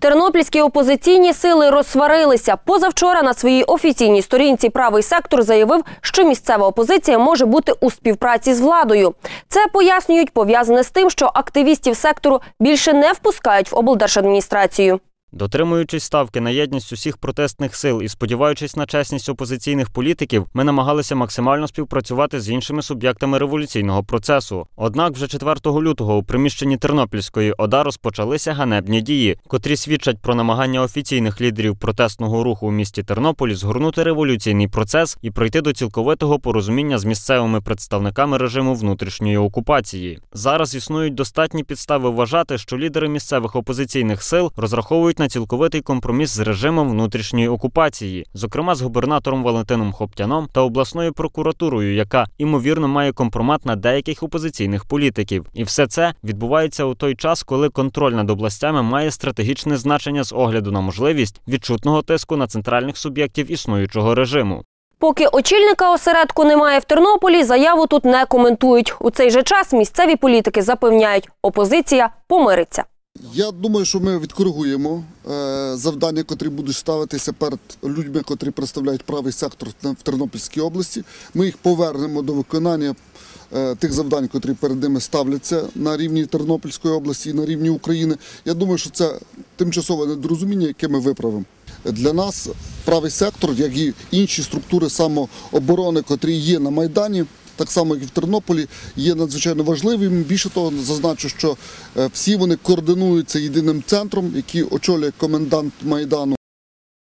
Тернопільські опозиційні сили розсварилися. Позавчора на своїй офіційній сторінці правий сектор заявив, що місцева опозиція може бути у співпраці з владою. Це пояснюють пов'язане з тим, що активістів сектору більше не впускають в облдержадміністрацію. Дотримуючись ставки на єдність усіх протестних сил і сподіваючись на чесність опозиційних політиків, ми намагалися максимально співпрацювати з іншими суб'єктами революційного процесу. Однак, вже 4 лютого у приміщенні Тернопільської ОДА розпочалися ганебні дії, котрі свідчать про намагання офіційних лідерів протестного руху у місті Тернополі згорнути революційний процес і прийти до цілковитого порозуміння з місцевими представниками режиму внутрішньої окупації. Зараз існують достатні підстави вважати, що лідери місцевих опозиційних сил розраховують на цілковитий компроміс з режимом внутрішньої окупації, зокрема з губернатором Валентином Хоптяном та обласною прокуратурою, яка ймовірно має компромат на деяких опозиційних політиків. І все це відбувається у той час, коли контроль над областями має стратегічне значення з огляду на можливість відчутного тиску на центральних суб'єктів існуючого режиму. Поки очільника осередку немає в Тернополі, заяву тут не коментують. У цей же час місцеві політики запевняють, опозиція помириться. Я думаю, що ми відкоригуємо е, завдання, котрі будуть ставитися перед людьми, котрі представляють правий сектор в Тернопільській області. Ми їх повернемо до виконання е, тих завдань, котрі перед ними ставляться на рівні Тернопільської області і на рівні України. Я думаю, що це тимчасове недорозуміння, яке ми виправимо. Для нас правий сектор, як і інші структури самооборони, котрі є на Майдані, так само як і в Тернополі, є надзвичайно важливим. Більше того, зазначу, що е, всі вони координуються єдиним центром, який очолює комендант Майдану.